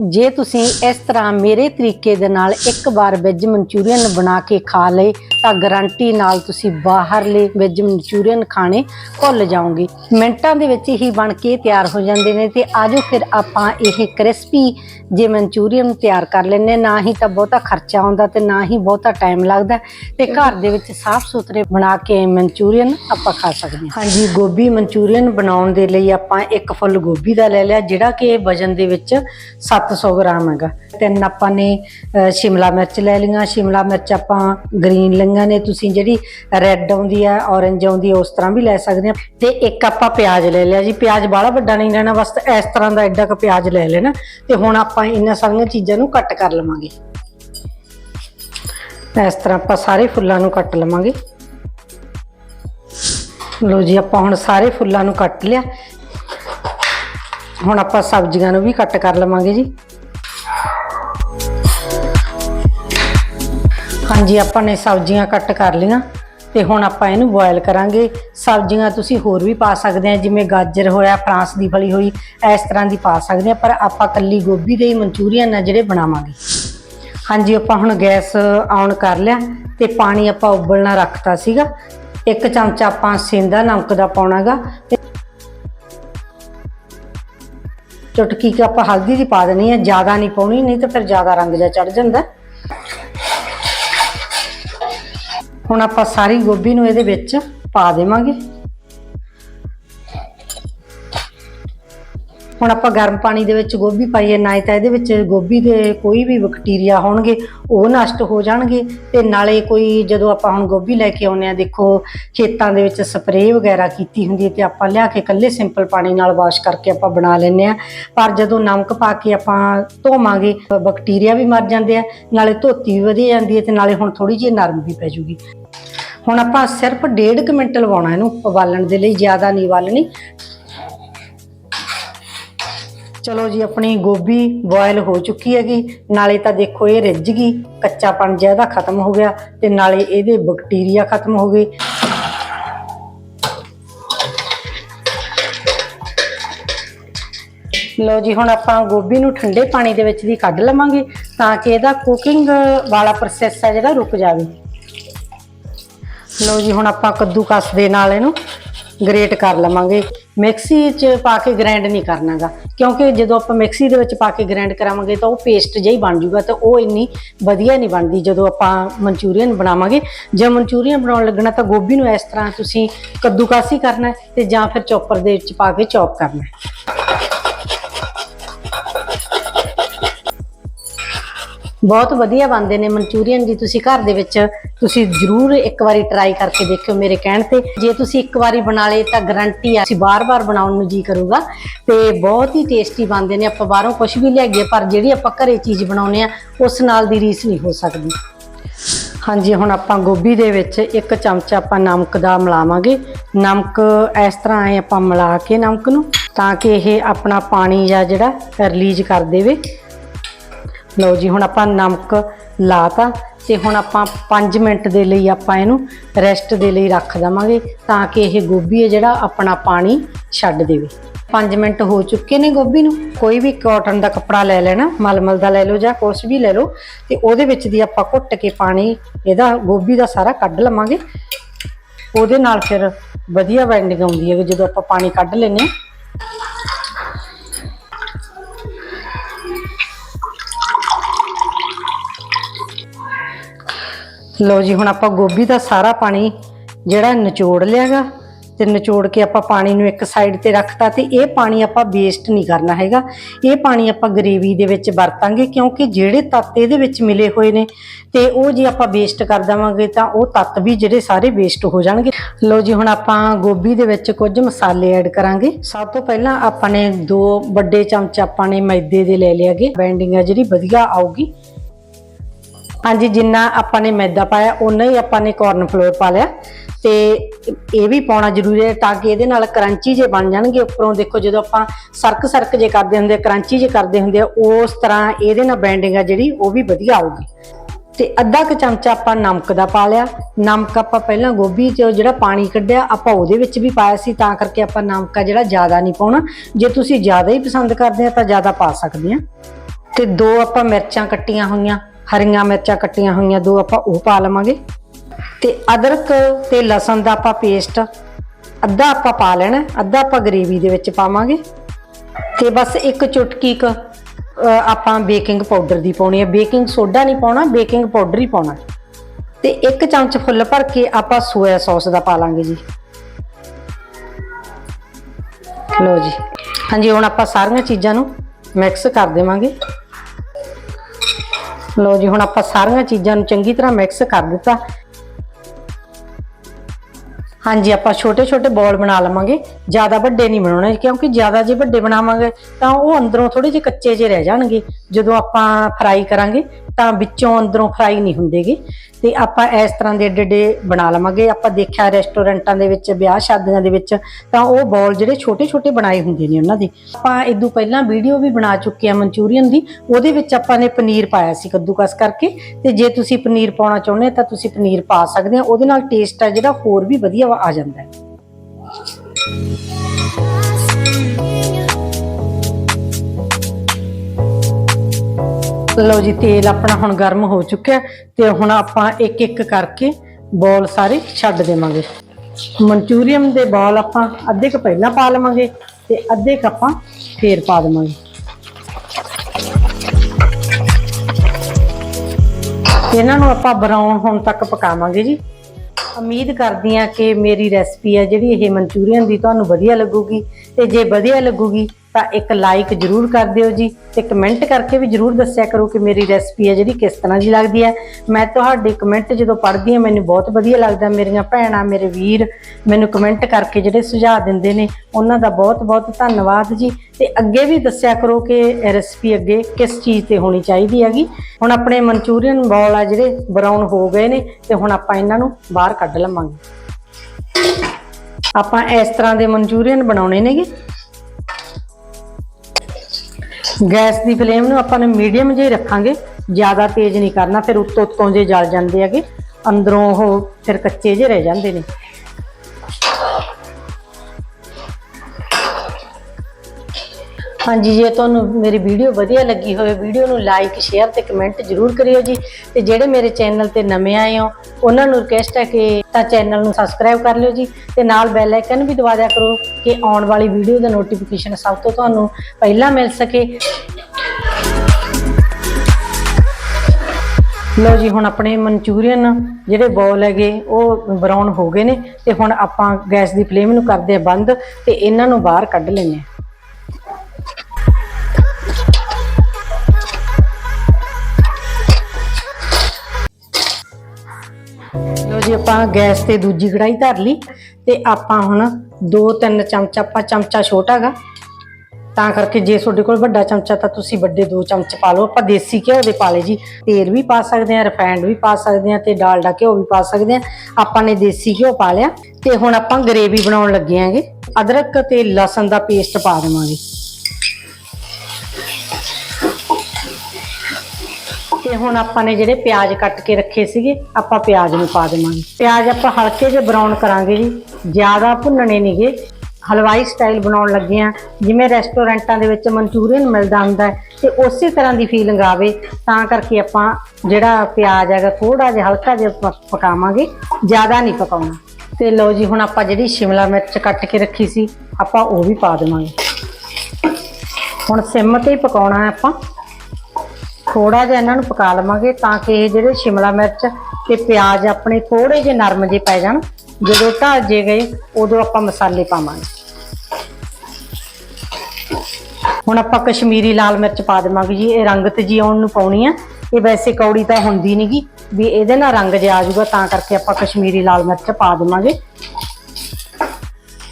ਜੇ ਤੁਸੀਂ ਇਸ ਤਰ੍ਹਾਂ ਮੇਰੇ ਤਰੀਕੇ ਦੇ ਨਾਲ ਇੱਕ ਵਾਰ ਵੈਜ ਮਨਚੂਰੀਅਨ ਬਣਾ ਕੇ ਖਾ ਲਏ ਤਾਂ ਗਾਰੰਟੀ ਨਾਲ ਤੁਸੀਂ ਬਾਹਰਲੇ ਵੈਜ ਮਨਚੂਰੀਅਨ ਖਾਣੇ ਭੁੱਲ ਜਾਓਗੇ। ਮਿੰਟਾਂ ਦੇ ਵਿੱਚ ਹੀ ਬਣ ਕੇ ਤਿਆਰ ਹੋ ਜਾਂਦੇ ਨੇ ਤੇ ਆਜੋ ਫਿਰ ਆਪਾਂ ਇਹ ਕ੍ਰਿਸਪੀ ਜੇ ਮਨਚੂਰੀਅਨ ਤਿਆਰ ਕਰ ਲੈਨੇ ਨਾ ਹੀ ਤਾਂ ਬਹੁਤਾ ਖਰਚਾ ਆਉਂਦਾ ਤੇ ਨਾ ਹੀ ਬਹੁਤਾ ਟਾਈਮ ਲੱਗਦਾ। ਤੇ ਘਰ ਦੇ ਵਿੱਚ ਸਾਫ਼ ਸੁਥਰੇ ਬਣਾ ਕੇ ਮਨਚੂਰੀਅਨ ਆਪਾਂ ਖਾ ਸਕਦੇ ਹਾਂ। ਹਾਂਜੀ, ਗੋਭੀ ਮਨਚੂਰੀਅਨ ਬਣਾਉਣ ਦੇ ਲਈ ਆਪਾਂ ਇੱਕ ਫੁੱਲ ਗੋਭੀ ਦਾ ਲੈ ਲਿਆ, ਜਿਹੜਾ ਕਿ ਵਜਨ ਦੇ ਵਿੱਚ 700 ਗ੍ਰਾਮ ਹੈਗਾ। ਤਿੰਨ ਆਪਾਂ ਨੇ ਸ਼ਿਮਲਾ ਮਿਰਚ ਲੈ ਲਈਆਂ। ਸ਼ਿਮਲਾ ਮਿਰਚ ਆਪਾਂ ਗ੍ਰੀਨ ਲਈਆਂ ਨੇ ਤੁਸੀਂ ਜਿਹੜੀ ਰੈੱਡ ਆਉਂਦੀ ਆ, ਔਰੇਂਜ ਆਉਂਦੀ ਆ, ਉਸ ਤਰ੍ਹਾਂ ਵੀ ਲੈ ਸਕਦੇ ਆ। ਤੇ ਇੱਕ ਆਪਾਂ ਪਿਆਜ਼ ਲੈ ਲਿਆ ਜੀ। ਪਿਆਜ਼ ਬਾਹਲਾ ਵੱਡਾ ਨਹੀਂ ਲੈਣਾ, ਬਸ ਇਸ ਤਰ੍ਹਾਂ ਦਾ ਐਡਾ ਕ ਪਿਆਜ਼ ਲੈ ਲੈਣਾ। ਤੇ ਹੁਣ ਆਪਾਂ ਇਹਨਾਂ ਸਾਰੀਆਂ ਚੀਜ਼ਾਂ ਨੂੰ ਕੱਟ ਕਰ ਲਵਾਂਗੇ। ਇਸ ਤਰ੍ਹਾਂ ਆਪਾਂ ਸਾਰੇ ਫੁੱਲਾਂ ਨੂੰ ਕੱਟ ਲਵਾਂਗੇ। ਲੋ ਜੀ, ਆਪਾਂ ਹੁਣ ਸਾਰੇ ਫੁੱਲਾਂ ਨੂੰ ਕੱਟ ਲਿਆ। ਹੁਣ ਆਪਾਂ ਸਬਜ਼ੀਆਂ ਨੂੰ ਵੀ ਕੱਟ ਕਰ ਲਵਾਂਗੇ ਜੀ। ਹਾਂਜੀ, ਆਪਾਂ ਨੇ ਸਬਜ਼ੀਆਂ ਕੱਟ ਕਰ ਲਈਆਂ ਤੇ ਹੁਣ ਆਪਾਂ ਇਹਨੂੰ ਬੋਇਲ ਕਰਾਂਗੇ। ਸਬਜ਼ੀਆਂ ਤੁਸੀਂ ਹੋਰ ਵੀ ਪਾ ਸਕਦੇ ਆ, ਜਿਵੇਂ ਗਾਜਰ ਹੋਇਆ, ਫਰਾਂਸ ਦੀ ਫਲੀ ਹੋਈ, ਇਸ ਤਰ੍ਹਾਂ ਦੀ ਪਾ ਸਕਦੇ ਆ, ਪਰ ਆਪਾਂ ਕੱਲੀ ਗੋਭੀ ਦੇ ਹੀ ਮਨਚੂਰੀਅਨ ਆ ਜਿਹੜੇ ਬਣਾਵਾਂਗੇ। ਹਾਂਜੀ, ਆਪਾਂ ਹੁਣ ਗੈਸ ਆਨ ਕਰ ਲਿਆ ਤੇ ਪਾਣੀ ਆਪਾਂ ਉਬਲਣਾ ਰੱਖਤਾ ਸੀਗਾ। ਇੱਕ ਚਮਚਾ ਆਪਾਂ ਸੇਂਦਾ ਨਮਕ ਦਾ ਪਾਉਣਾਗਾ ਤੇ ਚੁਟਕੀ ਕਿ ਆਪਾਂ ਹਲਦੀ ਦੀ ਪਾ ਦੇਣੀ ਹੈ ਜ਼ਿਆਦਾ ਨਹੀਂ ਪਾਉਣੀ, ਨਹੀਂ ਤਾਂ ਫਿਰ ਜ਼ਿਆਦਾ ਰੰਗ ਜਿਹਾ ਚੜ ਜਾਂਦਾ। ਹੁਣ ਆਪਾਂ ਸਾਰੀ ਗੋਭੀ ਨੂੰ ਇਹਦੇ ਵਿੱਚ ਪਾ ਦੇਵਾਂਗੇ। ਹੁਣ ਆਪਾਂ ਗਰਮ ਪਾਣੀ ਦੇ ਵਿੱਚ ਗੋਭੀ ਪਾਈਏ, ਨਾ ਤਾਂ ਇਹਦੇ ਵਿੱਚ ਗੋਭੀ ਦੇ ਕੋਈ ਵੀ ਬੈਕਟੀਰੀਆ ਹੋਣਗੇ, ਉਹ ਨਸ਼ਟ ਹੋ ਜਾਣਗੇ ਤੇ ਨਾਲੇ ਕੋਈ ਜਦੋਂ ਆਪਾਂ ਹੁਣ ਗੋਭੀ ਲੈ ਕੇ ਆਉਂਦੇ ਆ ਦੇਖੋ ਖੇਤਾਂ ਦੇ ਵਿੱਚ ਸਪਰੇਅ ਵਗੈਰਾ ਕੀਤੀ ਹੁੰਦੀ ਹੈ ਤੇ ਆਪਾਂ ਲਿਆ ਕੇ ਕੱਲੇ ਸਿੰਪਲ ਪਾਣੀ ਨਾਲ ਵਾਸ਼ ਕਰਕੇ ਆਪਾਂ ਬਣਾ ਲੈਂਦੇ ਆ ਪਰ ਜਦੋਂ ਨਮਕ ਪਾ ਕੇ ਆਪਾਂ ਧੋਵਾਂਗੇ ਬੈਕਟੀਰੀਆ ਵੀ ਮਰ ਜਾਂਦੇ ਆ, ਨਾਲੇ ਧੋਤੀ ਵੀ ਵਧੀਆ ਜਾਂਦੀ ਹੈ ਤੇ ਨਾਲੇ ਹੁਣ ਥੋੜੀ ਜਿਹੀ ਨਰਮ ਵੀ ਪੈ ਜੂਗੀ। ਹੁਣ ਆਪਾਂ ਸਿਰਫ ਡੇਢ ਕੁ ਮਿੰਟ ਲਵਾਉਣਾ ਇਹਨੂੰ ਉਬਾਲਣ ਦੇ ਲਈ, ਜ਼ਿਆਦਾ ਨਹੀਂ ਉਬਾਲਣੀ। ਚਲੋ ਜੀ, ਆਪਣੀ ਗੋਭੀ ਬੋਇਲ ਹੋ ਚੁੱਕੀ ਹੈਗੀ। ਨਾਲੇ ਤਾਂ ਦੇਖੋ, ਇਹ ਰਿੱਝ ਗਈ। ਕੱਚਾਪਣ ਜਿਹਾ ਇਹਦਾ ਖਤਮ ਹੋ ਗਿਆ ਤੇ ਨਾਲੇ ਇਹਦੇ ਬੈਕਟੀਰੀਆ ਖਤਮ ਹੋ ਗਏ। ਲੋ ਜੀ, ਹੁਣ ਆਪਾਂ ਗੋਭੀ ਨੂੰ ਠੰਡੇ ਪਾਣੀ ਦੇ ਵਿੱਚ ਵੀ ਕੱਢ ਲਵਾਂਗੇ ਤਾਂ ਕਿ ਇਹਦਾ ਕੁਕਿੰਗ ਵਾਲਾ ਪ੍ਰੋਸੈਸ ਹੈ ਜਿਹੜਾ ਰੁਕ ਜਾਵੇ। ਲੋ ਜੀ, ਹੁਣ ਆਪਾਂ ਕੱਦੂਕਸ ਦੇ ਨਾਲ ਇਹਨੂੰ ਗ੍ਰੇਟ ਕਰ ਲਵਾਂਗੇ। ਮਿਕਸੀ 'ਚ ਪਾ ਕੇ ਗ੍ਰਾਈਂਡ ਨਹੀਂ ਕਰਨਾਗਾ। ਕਿਉਂਕਿ ਜਦੋਂ ਆਪਾਂ ਮਿਕਸੀ ਦੇ ਵਿੱਚ ਪਾ ਕੇ ਗ੍ਰਾਈਂਡ ਕਰਾਵਾਂਗੇ ਤਾਂ ਉਹ ਪੇਸਟ ਜਿਹੀ ਬਣ ਜੂਗਾ ਤੇ ਉਹ ਇੰਨੀ ਵਧੀਆ ਨਹੀਂ ਬਣਦੀ ਜਦੋਂ ਆਪਾਂ ਮਨਚੂਰੀਅਨ ਬਣਾਵਾਂਗੇ। ਜੇ ਮਨਚੂਰੀਅਨ ਬਣਾਉਣ ਲੱਗਣਾ ਤਾਂ ਗੋਭੀ ਨੂੰ ਇਸ ਤਰ੍ਹਾਂ ਤੁਸੀਂ ਕੱਦੂਕਾਸੀ ਕਰਨਾ ਹੈ ਤੇ ਜਾਂ ਫਿਰ ਚੌਪਰ ਦੇ ਵਿੱਚ ਪਾ ਕੇ ਚੌਪ ਕਰਨਾ ਬਹੁਤ ਵਧੀਆ ਬਣਦੇ ਨੇ ਮਨਚੂਰੀਅਨ ਜੀ, ਤੁਸੀਂ ਘਰ ਦੇ ਵਿੱਚ ਤੁਸੀਂ ਜਰੂਰ ਇੱਕ ਵਾਰੀ ਟਰਾਈ ਕਰਕੇ ਦੇਖਿਓ ਮੇਰੇ ਕਹਿਣ ਤੇ। ਜੇ ਤੁਸੀਂ ਇੱਕ ਵਾਰੀ ਬਣਾ ਲਏ ਤਾਂ ਗਰੰਟੀ ਆ ਤੁਸੀਂ ਬਾਰ-ਬਾਰ ਬਣਾਉਣ ਨੂੰ ਜੀ ਕਰੂਗਾ। ਤੇ ਬਹੁਤ ਹੀ ਟੇਸਟੀ ਬਣਦੇ ਨੇ, ਆਪਾਂ ਬਾਹਰੋਂ ਕੁਝ ਵੀ ਲਿਆਈਏ, ਪਰ ਜਿਹੜੀ ਆਪਾਂ ਘਰੇ ਚੀਜ਼ ਬਣਾਉਨੇ ਆ, ਉਸ ਨਾਲ ਦੀ ਰੀਸ ਨਹੀਂ ਹੋ ਸਕਦੀ। ਹਾਂਜੀ, ਹੁਣ ਆਪਾਂ ਗੋਭੀ ਦੇ ਵਿੱਚ ਇੱਕ ਚਮਚ ਆਪਾਂ ਨਮਕ ਦਾ ਮਿਲਾਵਾਂਗੇ। ਨਮਕ ਇਸ ਤਰ੍ਹਾਂ ਐ ਆਪਾਂ ਮਿਲਾ ਕੇ ਨਮਕ ਨੂੰ, ਤਾਂ ਕਿ ਇਹ ਆਪਣਾ ਪਾਣੀ ਜਾਂ ਜਿਹੜਾ ਰਿਲੀਜ਼ ਕਰ ਦੇਵੇ। ਲਓ ਜੀ, ਹੁਣ ਆਪਾਂ ਨਮਕ ਲਾਤਾ ਤੇ ਹੁਣ ਆਪਾਂ 5 ਮਿੰਟ ਦੇ ਲਈ ਆਪਾਂ ਇਹਨੂੰ ਰੈਸਟ ਦੇ ਲਈ ਰੱਖ ਦਵਾਂਗੇ ਤਾਂ ਕਿ ਇਹ ਗੋਭੀ ਹੈ ਜਿਹੜਾ ਆਪਣਾ ਪਾਣੀ ਛੱਡ ਦੇਵੇ। 5 ਮਿੰਟ ਹੋ ਚੁੱਕੇ ਨੇ ਗੋਭੀ ਨੂੰ। ਕੋਈ ਵੀ ਕਾਟਨ ਦਾ ਕੱਪੜਾ ਲੈ ਲੈਣਾ, ਮਲਮਲ ਦਾ ਲੈ ਲਓ ਜਾਂ ਕੁਛ ਵੀ ਲੈ ਲਓ ਤੇ ਉਹਦੇ ਵਿੱਚ ਦੀ ਆਪਾਂ ਘੁੱਟ ਕੇ ਪਾਣੀ ਇਹਦਾ ਗੋਭੀ ਦਾ ਸਾਰਾ ਕੱਢ ਲਵਾਂਗੇ। ਉਹਦੇ ਨਾਲ ਫਿਰ ਵਧੀਆ ਬਾਈਂਡਿੰਗ ਆਉਂਦੀ ਹੈ ਜਦੋਂ ਆਪਾਂ ਪਾਣੀ ਕੱਢ ਲੈਨੇ ਲਓ ਜੀ, ਹੁਣ ਆਪਾਂ ਗੋਭੀ ਦਾ ਸਾਰਾ ਪਾਣੀ ਜਿਹੜਾ ਨਿਚੋੜ ਲਿਆਗਾ ਤੇ ਨਿਚੋੜ ਕੇ ਆਪਾਂ ਪਾਣੀ ਨੂੰ ਇੱਕ ਸਾਈਡ ਤੇ ਰੱਖਤਾ ਤੇ ਇਹ ਪਾਣੀ ਆਪਾਂ ਵੇਸਟ ਨਹੀਂ ਕਰਨਾ ਹੈਗਾ। ਇਹ ਪਾਣੀ ਆਪਾਂ ਗਰੇਵੀ ਦੇ ਵਿੱਚ ਵਰਤਾਂਗੇ ਕਿਉਂਕਿ ਜਿਹੜੇ ਤੱਤ ਇਹਦੇ ਵਿੱਚ ਮਿਲੇ ਹੋਏ ਨੇ ਤੇ ਉਹ ਜੇ ਆਪਾਂ ਵੇਸਟ ਕਰ ਦੇਵਾਂਗੇ ਤਾਂ ਉਹ ਤੱਤ ਵੀ ਜਿਹੜੇ ਸਾਰੇ ਵੇਸਟ ਹੋ ਜਾਣਗੇ। ਲਓ ਜੀ, ਹੁਣ ਆਪਾਂ ਗੋਭੀ ਦੇ ਵਿੱਚ ਕੁਝ ਮਸਾਲੇ ਐਡ ਕਰਾਂਗੇ। ਸਭ ਤੋਂ ਪਹਿਲਾਂ ਆਪਾਂ ਨੇ ਦੋ ਵੱਡੇ ਚਮਚ ਆਪਾਂ ਨੇ ਮੈਦੇ ਦੇ ਲੈ ਲਿਆਗੇ। ਬੈਂਡਿੰਗ ਆ ਜਿਹੜੀ ਵਧੀਆ ਆਊਗੀ। ਹਾਂਜੀ, ਜਿੰਨਾ ਆਪਾਂ ਨੇ ਮੈਦਾ ਪਾਇਆ ਉਨਾ ਹੀ ਆਪਾਂ ਨੇ ਕਾਰਨ ਫਲੋਰ ਪਾ ਲਿਆ। ਤੇ ਇਹ ਵੀ ਪਾਉਣਾ ਜ਼ਰੂਰੀ ਹੈ ਤਾਂ ਕਿ ਇਹਦੇ ਨਾਲ ਕਰੰਚੀ ਜੇ ਬਣ ਜਾਣਗੇ, ਉੱਪਰੋਂ ਦੇਖੋ ਜਦੋਂ ਆਪਾਂ ਸਰਕ ਸਰਕ ਜੇ ਕਰਦੇ ਹੁੰਦੇ ਕਰੰਚੀ ਜੇ ਕਰਦੇ ਹੁੰਦੇ ਆ, ਉਸ ਤਰ੍ਹਾਂ ਇਹਦੇ ਨਾਲ ਬੈਂਡਿੰਗ ਆ ਜਿਹੜੀ, ਉਹ ਵੀ ਵਧੀਆ ਆਊਗੀ। ਤੇ ਅੱਧਾ ਕੁ ਚਮਚਾ ਆਪਾਂ ਨਮਕ ਦਾ ਪਾ ਲਿਆ। ਨਮਕ ਆਪਾਂ ਪਹਿਲਾਂ ਗੋਭੀ 'ਚ ਜਿਹੜਾ ਪਾਣੀ ਕੱਢਿਆ, ਆਪਾਂ ਉਹਦੇ ਵਿੱਚ ਵੀ ਪਾਇਆ ਸੀ, ਤਾਂ ਕਰਕੇ ਆਪਾਂ ਨਮਕ ਆ ਜਿਹੜਾ ਜ਼ਿਆਦਾ ਨਹੀਂ ਪਾਉਣਾ। ਜੇ ਤੁਸੀਂ ਜ਼ਿਆਦਾ ਹੀ ਪਸੰਦ ਕਰਦੇ ਆ, ਤਾਂ ਜ਼ਿਆਦਾ ਪਾ ਸਕਦੇ ਆ। ਤੇ ਦੋ ਆਪਾਂ ਮਿਰਚਾਂ ਕੱਟੀਆਂ ਹੋਈਆਂ। ਹਰੀਆਂ ਮਿਰਚਾਂ ਕੱਟੀਆਂ ਹੋਈਆਂ, ਦੋ ਆਪਾਂ ਉਹ ਪਾ ਲਵਾਂਗੇ। ਤੇ ਅਦਰਕ ਤੇ ਲਸਣ ਦਾ ਆਪਾਂ ਪੇਸਟ ਅੱਧਾ ਆਪਾਂ ਪਾ ਲੈਣਾ, ਅੱਧਾ ਆਪਾਂ ਗਰੇਵੀ ਦੇ ਵਿੱਚ ਪਾਵਾਂਗੇ। ਤੇ ਬਸ ਇੱਕ ਚੁਟਕੀ ਕ ਆਪਾਂ ਬੇਕਿੰਗ ਪਾਊਡਰ ਦੀ ਪਾਉਣੀ ਹੈ। ਬੇਕਿੰਗ ਸੋਡਾ ਨਹੀਂ ਪਾਉਣਾ ਬੇਕਿੰਗ ਪਾਊਡਰ ਹੀ ਪਾਉਣਾ। ਤੇ ਇੱਕ ਚਮਚ ਫੁੱਲ ਭਰ ਕੇ ਆਪਾਂ ਸੋਇਆ ਸੌਸ ਦਾ ਪਾ ਲਾਂਗੇ ਜੀ। ਲਓ ਜੀ। ਹਾਂਜੀ, ਹੁਣ ਆਪਾਂ ਸਾਰੀਆਂ ਚੀਜ਼ਾਂ ਨੂੰ ਮਿਕਸ ਕਰ ਦੇਵਾਂਗੇ। ਲਓ ਜੀ, ਹੁਣ ਆਪਾਂ ਸਾਰੀਆਂ ਚੀਜ਼ਾਂ ਨੂੰ ਚੰਗੀ ਤਰ੍ਹਾਂ ਮਿਕਸ ਕਰ ਦਿੱਤਾ। ਹਾਂਜੀ, ਆਪਾਂ ਛੋਟੇ ਛੋਟੇ ਬੋਲ ਬਣਾ ਲਵਾਂਗੇ। ਜ਼ਿਆਦਾ ਵੱਡੇ ਨਹੀਂ ਬਣਾਉਣੇ, ਕਿਉਂਕਿ ਜ਼ਿਆਦਾ ਜੇ ਵੱਡੇ ਬਣਾਵਾਂਗੇ, ਤਾਂ ਉਹ ਅੰਦਰੋਂ ਥੋੜੇ ਜਿਹੇ ਕੱਚੇ ਜਿਹੇ ਰਹਿ ਜਾਣਗੇ। ਜਦੋਂ ਆਪਾਂ ਫਰਾਈ ਕਰਾਂਗੇ ਤਾਂ ਵਿੱਚੋਂ ਅੰਦਰੋਂ ਫਰਾਈ ਨਹੀਂ ਹੁੰਦੇਗੇ। ਤੇ ਆਪਾਂ ਇਸ ਤਰ੍ਹਾਂ ਦੇ ਏਡੇ ਬਣਾ ਲਵਾਂਗੇ। ਆਪਾਂ ਦੇਖਿਆ ਰੈਸਟੋਰੈਂਟਾਂ ਦੇ ਵਿੱਚ, ਵਿਆਹ ਸ਼ਾਦੀਆਂ ਦੇ ਵਿੱਚ, ਤਾਂ ਉਹ ਬੋਲ ਜਿਹੜੇ ਛੋਟੇ ਛੋਟੇ ਬਣਾਏ ਹੁੰਦੇ ਨੇ ਉਹਨਾਂ ਦੇ। ਆਪਾਂ ਇਦੋਂ ਪਹਿਲਾਂ ਵੀਡੀਓ ਵੀ ਬਣਾ ਚੁੱਕੇ ਆ ਮਨਚੂਰੀਅਨ ਦੀ। ਉਹਦੇ ਵਿੱਚ ਆਪਾਂ ਨੇ ਪਨੀਰ ਪਾਇਆ ਸੀ ਕੱਦੂਕਸ ਕਰਕੇ। ਤੇ ਜੇ ਤੁਸੀਂ ਪਨੀਰ ਪਾਉਣਾ ਚਾਹੁੰਦੇ ਤਾਂ ਤੁਸੀਂ ਪਨੀਰ ਪਾ ਸਕਦੇ ਹੋ। ਉਹਦੇ ਨਾਲ ਟੇਸਟ ਆ ਜਿਹੜਾ ਹੋਰ ਵੀ ਵਧੀਆ ਆ ਜਾਂਦਾ ਹੈ। ਲਓ ਜੀ, ਤੇਲ ਆਪਣਾ ਹੁਣ ਗਰਮ ਹੋ ਚੁੱਕਿਆ ਤੇ ਹੁਣ ਆਪਾਂ ਇੱਕ ਇੱਕ ਕਰਕੇ ਬੋਲ ਸਾਰੇ ਛੱਡ ਦੇਵਾਂਗੇ। ਮਨਚੂਰੀਅਨ ਦੇ ਬੋਲ ਆਪਾਂ ਅੱਧੇ ਕ ਪਹਿਲਾਂ ਪਾ ਲਵਾਂਗੇ ਤੇ ਅੱਧੇ ਕ ਆਪਾਂ ਫੇਰ ਪਾ ਦੇਵਾਂਗੇ। ਇਹਨਾਂ ਨੂੰ ਆਪਾਂ ਬਰਾਊਨ ਹੋਣ ਤੱਕ ਪਕਾਵਾਂਗੇ ਜੀ। ਉਮੀਦ ਕਰਦੀ ਆ ਕਿ ਮੇਰੀ ਰੈਸਪੀ ਹੈ ਜਿਹੜੀ ਇਹ ਮਨਚੂਰੀਅਨ ਦੀ ਤੁਹਾਨੂੰ ਵਧੀਆ ਲੱਗੂਗੀ ਤੇ ਜੇ ਵਧੀਆ ਲੱਗੂਗੀ ਤਾਂ ਇੱਕ ਲਾਈਕ ਜਰੂਰ ਕਰ ਦਿਓ ਜੀ ਤੇ ਕਮੈਂਟ ਕਰਕੇ ਵੀ ਜਰੂਰ ਦੱਸਿਆ ਕਰੋ ਕਿ ਮੇਰੀ ਰੈਸਪੀ ਹੈ ਜਿਹੜੀ ਕਿਸ ਤਰ੍ਹਾਂ ਦੀ ਲੱਗਦੀ ਹੈ। ਮੈਂ ਤੁਹਾਡੇ ਕਮੈਂਟ ਜਦੋਂ ਪੜ੍ਹਦੀ ਹਾਂ, ਮੈਨੂੰ ਬਹੁਤ ਵਧੀਆ ਲੱਗਦਾ। ਮੇਰੀਆਂ ਭੈਣਾਂ, ਮੇਰੇ ਵੀਰ ਮੈਨੂੰ ਕਮੈਂਟ ਕਰਕੇ ਜਿਹੜੇ ਸੁਝਾਅ ਦਿੰਦੇ ਨੇ, ਉਹਨਾਂ ਦਾ ਬਹੁਤ ਬਹੁਤ ਧੰਨਵਾਦ ਜੀ। ਤੇ ਅੱਗੇ ਵੀ ਦੱਸਿਆ ਕਰੋ ਕਿ ਰੈਸਪੀ ਅੱਗੇ ਕਿਸ ਚੀਜ਼ ਤੇ ਹੋਣੀ ਚਾਹੀਦੀ ਹੈਗੀ। ਹੁਣ ਆਪਣੇ ਮਨਚੂਰੀਅਨ ਬੌਲ ਆ ਜਿਹੜੇ ਬਰਾਊਨ ਹੋ ਗਏ ਨੇ ਤੇ ਹੁਣ ਆਪਾਂ ਇਹਨਾਂ ਨੂੰ ਬਾਹਰ ਕੱਢ ਲਵਾਂਗੇ। ਆਪਾਂ ਇਸ ਤਰ੍ਹਾਂ ਦੇ ਮਨਚੂਰੀਅਨ ਬਣਾਉਣੇ ਨੇਗੇ। ਗੈਸ ਦੀ ਫਲੇਮ ਨੂੰ ਆਪਾਂ ਨੇ ਮੀਡੀਅਮ ਜਿਹੀ ਰੱਖਾਂਗੇ, ਜ਼ਿਆਦਾ ਤੇਜ਼ ਨਹੀਂ ਕਰਨਾ, ਫਿਰ ਉੱਤੋਂ ਉੱਤੋਂ ਜੇ ਜਲ ਜਾਂਦੇ ਹੈਗੇ, ਅੰਦਰੋਂ ਉਹ ਫਿਰ ਕੱਚੇ ਜਿਹੇ ਰਹਿ ਜਾਂਦੇ ਨੇ। ਹਾਂਜੀ, ਜੇ ਤੁਹਾਨੂੰ ਮੇਰੀ ਵੀਡੀਓ ਵਧੀਆ ਲੱਗੀ ਹੋਵੇ, ਵੀਡੀਓ ਨੂੰ ਲਾਈਕ ਸ਼ੇਅਰ ਤੇ ਕਮੈਂਟ ਜਰੂਰ ਕਰਿਓ ਜੀ। ਤੇ ਜਿਹੜੇ ਮੇਰੇ ਚੈਨਲ ਤੇ ਨਵੇਂ ਆਏ ਹੋ, ਉਹਨਾਂ ਨੂੰ ਰਿਕਵੈਸਟ ਹੈ ਕਿ ਤਾਂ ਚੈਨਲ ਨੂੰ ਸਬਸਕ੍ਰਾਈਬ ਕਰ ਲਿਓ ਜੀ। ਤੇ ਨਾਲ ਬੈਲ ਆਈਕਨ ਵੀ ਦਬਾ ਦਿਆ ਕਰੋ ਕਿ ਆਉਣ ਵਾਲੀ ਵੀਡੀਓ ਦਾ ਨੋਟੀਫਿਕੇਸ਼ਨ ਸਭ ਤੋਂ ਤੁਹਾਨੂੰ ਪਹਿਲਾਂ ਮਿਲ ਸਕੇ। ਲਓ ਜੀ, ਹੁਣ ਆਪਣੇ ਮਨਚੂਰੀਅਨ ਜਿਹੜੇ ਬੋਲ ਹੈਗੇ, ਉਹ ਬਰਾਊਨ ਹੋ ਗਏ ਨੇ। ਤੇ ਹੁਣ ਆਪਾਂ ਗੈਸ ਦੀ ਫਲੇਮ ਨੂੰ ਕਰਦੇ ਆ ਬੰਦ ਤੇ ਇਹਨਾਂ ਨੂੰ ਬਾਹਰ ਕੱਢ ਲੈਂਦੇ ਹਾਂ। ਲੋ ਜੀ, ਆਪਾਂ ਗੈਸ ਤੇ ਦੂਜੀ ਕੜਾਈ ਧਰ ਲਈ ਤੇ ਆਪਾਂ ਹੁਣ 2-3 ਚਮਚਾ, ਆਪਾਂ ਚਮਚਾ ਛੋਟਾਗਾ ਤਾਂ ਕਰਕੇ ਜੇ ਤੁਹਾਡੇ ਕੋਲ ਵੱਡਾ ਚਮਚਾ ਤਾਂ ਤੁਸੀਂ ਵੱਡੇ ਦੋ ਚਮਚ ਪਾ ਲਓ। ਆਪਾਂ ਦੇਸੀ ਘਿਓ ਦੇ ਪਾ ਲਏ ਜੀ। ਤੇਲ ਵੀ ਪਾ ਸਕਦੇ ਆ ਰਿਫਾਈਨਡ ਵੀ ਪਾ ਸਕਦੇ ਆ ਤੇ ਡਾਲਡਾ ਘਿਓ ਵੀ ਪਾ ਸਕਦੇ ਆ ਆਪਾਂ ਨੇ ਦੇਸੀ ਘਿਓ ਪਾ ਲਿਆ ਤੇ ਹੁਣ ਆਪਾਂ ਗਰੇਵੀ ਬਣਾਉਣ ਲੱਗੇ ਆਂਗੇ ਅਦਰਕ ਤੇ ਲਸਣ ਦਾ ਪੇਸਟ ਪਾ ਦੇਵਾਂਗੇ। ਤੇ ਹੁਣ ਆਪਾਂ ਨੇ ਜਿਹੜੇ ਪਿਆਜ਼ ਕੱਟ ਕੇ ਰੱਖੇ ਸੀਗੇ, ਆਪਾਂ ਪਿਆਜ਼ ਨੂੰ ਪਾ ਦੇਵਾਂਗੇ। ਪਿਆਜ਼ ਆਪਾਂ ਹਲਕੇ ਜਿਹੇ ਬਰਾਊਨ ਕਰਾਂਗੇ ਜੀ, ਜ਼ਿਆਦਾ ਭੁੰਨਣੇ ਨਹੀਂਗੇ ਹਲਵਾਈ ਸਟਾਈਲ ਬਣਾਉਣ ਲੱਗੇ ਆ। ਜਿਵੇਂ ਰੈਸਟੋਰੈਂਟਾਂ ਦੇ ਵਿੱਚ ਮਨਚੂਰੀਅਨ ਮਿਲਦਾ ਹੁੰਦਾ ਹੈ, ਤੇ ਉਸੇ ਤਰ੍ਹਾਂ ਦੀ ਫੀਲਿੰਗ ਆਵੇ, ਤਾਂ ਕਰਕੇ ਆਪਾਂ ਜਿਹੜਾ ਪਿਆਜ਼ ਹੈਗਾ ਥੋੜਾ ਜਿਹਾ ਹਲਕਾ ਜਿਹਾ ਪ- ਪਕਾਵਾਂਗੇ, ਜ਼ਿਆਦਾ ਨਹੀਂ ਪਕਾਉਣਾ। ਤੇ ਲਓ ਜੀ, ਹੁਣ ਆਪਾਂ ਜਿਹੜੀ ਸ਼ਿਮਲਾ ਮਿਰਚ ਕੱਟ ਕੇ ਰੱਖੀ ਸੀ, ਆਪਾਂ ਉਹ ਵੀ ਪਾ ਦੇਵਾਂਗੇ। ਹੁਣ ਸਿਮ ਤੇ ਹੀ ਪਕਾਉਣਾ ਹੈ ਆਪਾਂ। ਥੋੜਾ ਜਿਹਾ ਇਹਨਾਂ ਨੂੰ ਪਕਾ ਲਵਾਂਗੇ ਤਾਂ ਕਿ ਇਹ ਜਿਹੜੇ ਸ਼ਿਮਲਾ ਮਿਰਚ ਤੇ ਪਿਆਜ਼ ਆਪਣੇ ਥੋੜੇ ਜਿਹੇ ਨਰਮ ਜਿਹੇ ਪੈ ਜਾਣ, ਜਦੋਂ ਢਲ ਜੇ ਗਏ, ਉਦੋਂ ਆਪਾਂ ਮਸਾਲੇ ਪਾਵਾਂਗੇ। ਹੁਣ ਆਪਾਂ ਕਸ਼ਮੀਰੀ ਲਾਲ ਮਿਰਚ ਪਾ ਦੇਵਾਂਗੇ ਜੀ, ਇਹ ਰੰਗਤ ਜੀ ਆਉਣ ਨੂੰ ਪਾਉਣੀ ਆ। ਇਹ ਵੈਸੇ ਕੌੜੀ ਤਾਂ ਹੁੰਦੀ ਨਹੀਂਗੀ ਵੀ ਇਹਦੇ ਨਾਲ ਰੰਗ ਜਿਹਾ ਆ ਜਾਊਗਾ, ਤਾਂ ਕਰਕੇ ਆਪਾਂ ਕਸ਼ਮੀਰੀ ਲਾਲ ਮਿਰਚ ਪਾ ਦੇਵਾਂਗੇ।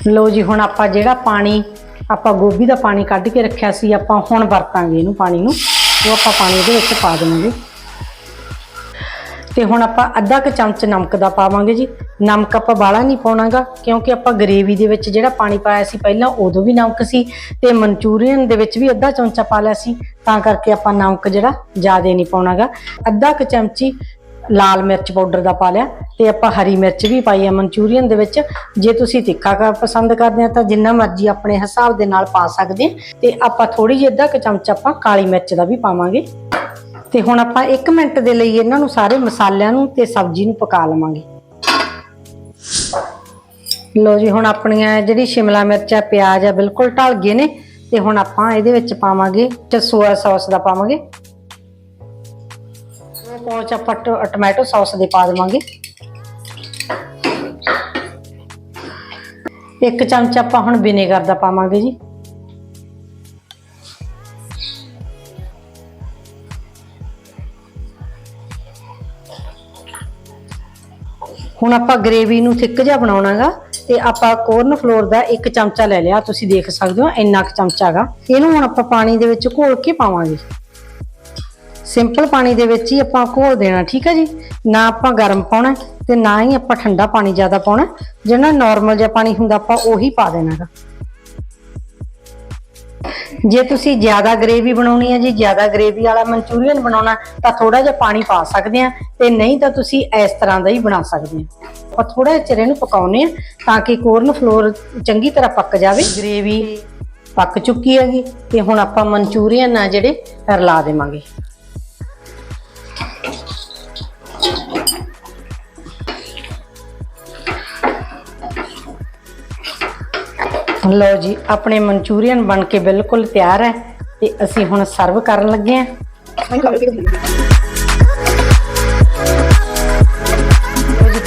ਲਓ ਜੀ, ਹੁਣ ਆਪਾਂ ਜਿਹੜਾ ਪਾਣੀ, ਆਪਾਂ ਗੋਭੀ ਦਾ ਪਾਣੀ ਕੱਢ ਕੇ ਰੱਖਿਆ ਸੀ, ਆਪਾਂ ਹੁਣ ਵਰਤਾਂਗੇ ਇਹਨੂੰ ਪਾਣੀ ਨੂੰ। ਉਹ ਆਪਾਂ ਪਾਣੀ ਇਹਦੇ ਵਿੱਚ ਪਾ ਦੇਵਾਂਗੇ। ਤੇ ਹੁਣ ਆਪਾਂ ਅੱਧਾ ਕੁ ਚਮਚ ਨਮਕ ਦਾ ਪਾਵਾਂਗੇ ਜੀ। ਨਮਕ ਆਪਾਂ ਬਾਹਲਾ ਨਹੀਂ ਪਾਉਣਾਗਾ, ਕਿਉਂਕਿ ਆਪਾਂ ਗਰੇਵੀ ਦੇ ਵਿੱਚ ਜਿਹੜਾ ਪਾਣੀ ਪਾਇਆ ਸੀ ਪਹਿਲਾਂ ਉਦੋਂ ਵੀ ਨਮਕ ਸੀ ਤੇ ਮਨਚੂਰੀਅਨ ਦੇ ਵਿੱਚ ਵੀ ਅੱਧਾ ਚਮਚਾ ਪਾ ਲਿਆ ਸੀ, ਤਾਂ ਕਰਕੇ ਆਪਾਂ ਨਮਕ ਜਿਹੜਾ ਜ਼ਿਆਦਾ ਨਹੀਂ ਪਾਉਣਾਗਾ। ਅੱਧਾ ਕੁ ਚਮਚੀ ਲਾਲ ਮਿਰਚ ਪਾਊਡਰ ਦਾ ਪਾ ਲਿਆ ਤੇ ਆਪਾਂ ਹਰੀ ਮਿਰਚ ਵੀ ਪਾਈ ਆ ਮਨਚੂਰੀਅਨ ਦੇ ਵਿੱਚ। ਜੇ ਤੁਸੀਂ ਤਿੱਖਾ ਖਾ ਪਸੰਦ ਕਰਦੇ ਆ ਤਾਂ ਜਿੰਨਾ ਮਰਜ਼ੀ ਆਪਣੇ ਹਿਸਾਬ ਦੇ ਨਾਲ ਪਾ ਸਕਦੇ ਆ। ਤੇ ਆਪਾਂ ਥੋੜੀ ਜਿਹੀ ਅੱਧਾ ਕੁ ਚਮਚ ਆਪਾਂ ਕਾਲੀ ਮਿਰਚ ਦਾ ਵੀ ਪਾਵਾਂਗੇ। ਤੇ ਹੁਣ ਆਪਾਂ 1 ਮਿੰਟ ਦੇ ਲਈ ਇਹਨਾਂ ਨੂੰ ਸਾਰੇ ਮਸਾਲਿਆਂ ਨੂੰ ਤੇ ਸਬਜ਼ੀ ਨੂੰ ਪਕਾ ਲਵਾਂਗੇ। ਲੋ ਜੀ, ਹੁਣ ਆਪਣੀਆਂ ਜਿਹੜੀ ਸ਼ਿਮਲਾ ਮਿਰਚ ਆ, ਪਿਆਜ਼ ਆ, ਬਿਲਕੁਲ ਢਲ ਗਏ ਨੇ। ਤੇ ਹੁਣ ਆਪਾਂ ਇਹਦੇ ਵਿੱਚ ਪਾਵਾਂਗੇ ਤੇ ਸੋਇਆ ਸੌਸ ਦਾ ਪਾਵਾਂਗੇ। ਚ ਆਪਾਂ ਟ- ਟੋਮੈਟੋ ਸੌਸ ਦੇ ਪਾ ਦੇਵਾਂਗੇ। ਇੱਕ ਚਮਚ ਆਪਾਂ ਹੁਣ ਵਿਨੇਗਰ ਦਾ ਪਾਵਾਂਗੇ ਜੀ। ਹੁਣ ਆਪਾਂ ਗ੍ਰੇਵੀ ਨੂੰ ਥਿੱਕ ਜਿਹਾ ਬਣਾਉਣਾਗਾ ਤੇ ਆਪਾਂ ਕੋਰਨ ਫਲੋਰ ਦਾ ਇੱਕ ਚਮਚਾ ਲੈ ਲਿਆ, ਤੁਸੀਂ ਦੇਖ ਸਕਦੇ ਹੋ ਇੰਨਾ ਕੁ ਚਮਚਾ ਹੈਗਾ ਇਹਨੂੰ ਹੁਣ ਆਪਾਂ ਪਾਣੀ ਦੇ ਵਿੱਚ ਘੋਲ ਕੇ ਪਾਵਾਂਗੇ। ਸਿੰਪਲ ਪਾਣੀ ਦੇ ਵਿੱਚ ਹੀ ਆਪਾਂ ਘੋਲ ਦੇਣਾ, ਠੀਕ ਹੈ ਜੀ? ਨਾ ਆਪਾਂ ਗਰਮ ਪਾਉਣਾ ਤੇ ਨਾ ਹੀ ਆਪਾਂ ਠੰਡਾ ਪਾਣੀ ਜ਼ਿਆਦਾ ਪਾਉਣਾ ਜਿਹੜਾ ਨਾਰਮਲ ਜਿਹਾ ਪਾਣੀ ਹੁੰਦਾ, ਆਪਾਂ ਉਹੀ ਪਾ ਦੇਣਾ ਗਾ ਜੇ ਤੁਸੀਂ ਜ਼ਿਆਦਾ ਗ੍ਰੇਵੀ ਬਣਾਉਣੀ ਹੈ ਜੀ, ਜ਼ਿਆਦਾ ਗ੍ਰੇਵੀ ਵਾਲਾ ਮਨਚੂਰੀਅਨ ਬਣਾਉਣਾ, ਤਾਂ ਥੋੜਾ ਜਿਹਾ ਪਾਣੀ ਪਾ ਸਕਦੇ ਆ ਤੇ ਨਹੀਂ ਤਾਂ ਤੁਸੀਂ ਇਸ ਤਰ੍ਹਾਂ ਦਾ ਹੀ ਬਣਾ ਸਕਦੇ ਆ ਆਪਾਂ ਥੋੜਾ ਜਿਹਾ ਚਿਰ ਇਹਨੂੰ ਪਕਾਉਨੇ ਆ ਤਾਂ ਕਿ ਕੋਰਨ ਫਲੋਰ ਚੰਗੀ ਤਰ੍ਹਾਂ ਪੱਕ ਜਾਵੇ। ਗ੍ਰੇਵੀ ਪੱਕ ਚੁੱਕੀ ਹੈਗੀ ਤੇ ਹੁਣ ਆਪਾਂ ਮਨਚੂਰੀਅਨ ਆ ਜਿਹੜੇ ਰਲਾ ਦੇਵਾਂਗੇ। ਲਓ ਜੀ, ਆਪਣੇ ਮਨਚੂਰੀਅਨ ਬਣ ਕੇ ਬਿਲਕੁਲ ਤਿਆਰ ਹੈ ਤੇ ਅਸੀਂ ਹੁਣ ਸਰਵ ਕਰਨ ਲੱਗੇ ਹਾਂ।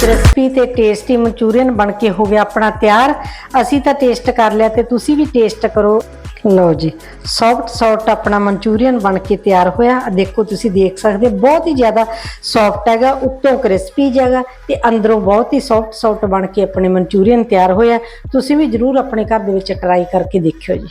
ਕ੍ਰਿਸਪੀ ਤੇ ਟੇਸਟੀ ਮਨਚੂਰੀਅਨ ਬਣ ਕੇ ਹੋ ਗਿਆ ਆਪਣਾ ਤਿਆਰ। ਅਸੀਂ ਤਾਂ ਟੇਸਟ ਕਰ ਲਿਆ ਤੇ ਤੁਸੀਂ ਵੀ ਟੇਸਟ ਕਰੋ। ਲਓ ਜੀ ਸੌਫਟ ਸੌਫਟ ਆਪਣਾ ਮਨਚੂਰੀਅਨ ਬਣ ਕੇ ਤਿਆਰ ਹੋਇਆ। ਦੇਖੋ ਤੁਸੀਂ ਦੇਖ ਸਕਦੇ ਹੋ, ਬਹੁਤ ਹੀ ਜ਼ਿਆਦਾ ਸੌਫਟ ਹੈਗਾ ਉੱਤੋਂ ਕ੍ਰਿਸਪੀ ਜਗਾ ਤੇ ਅੰਦਰੋਂ ਬਹੁਤ ਹੀ ਸੌਫਟ ਸੌਫਟ ਬਣ ਕੇ ਆਪਣੇ ਮਨਚੂਰੀਅਨ ਤਿਆਰ ਹੋਇਆ। ਤੁਸੀਂ ਵੀ ਜਰੂਰ ਆਪਣੇ ਘਰ ਦੇ ਵਿੱਚ ਟਰਾਈ ਕਰਕੇ ਦੇਖਿਓ ਜੀ।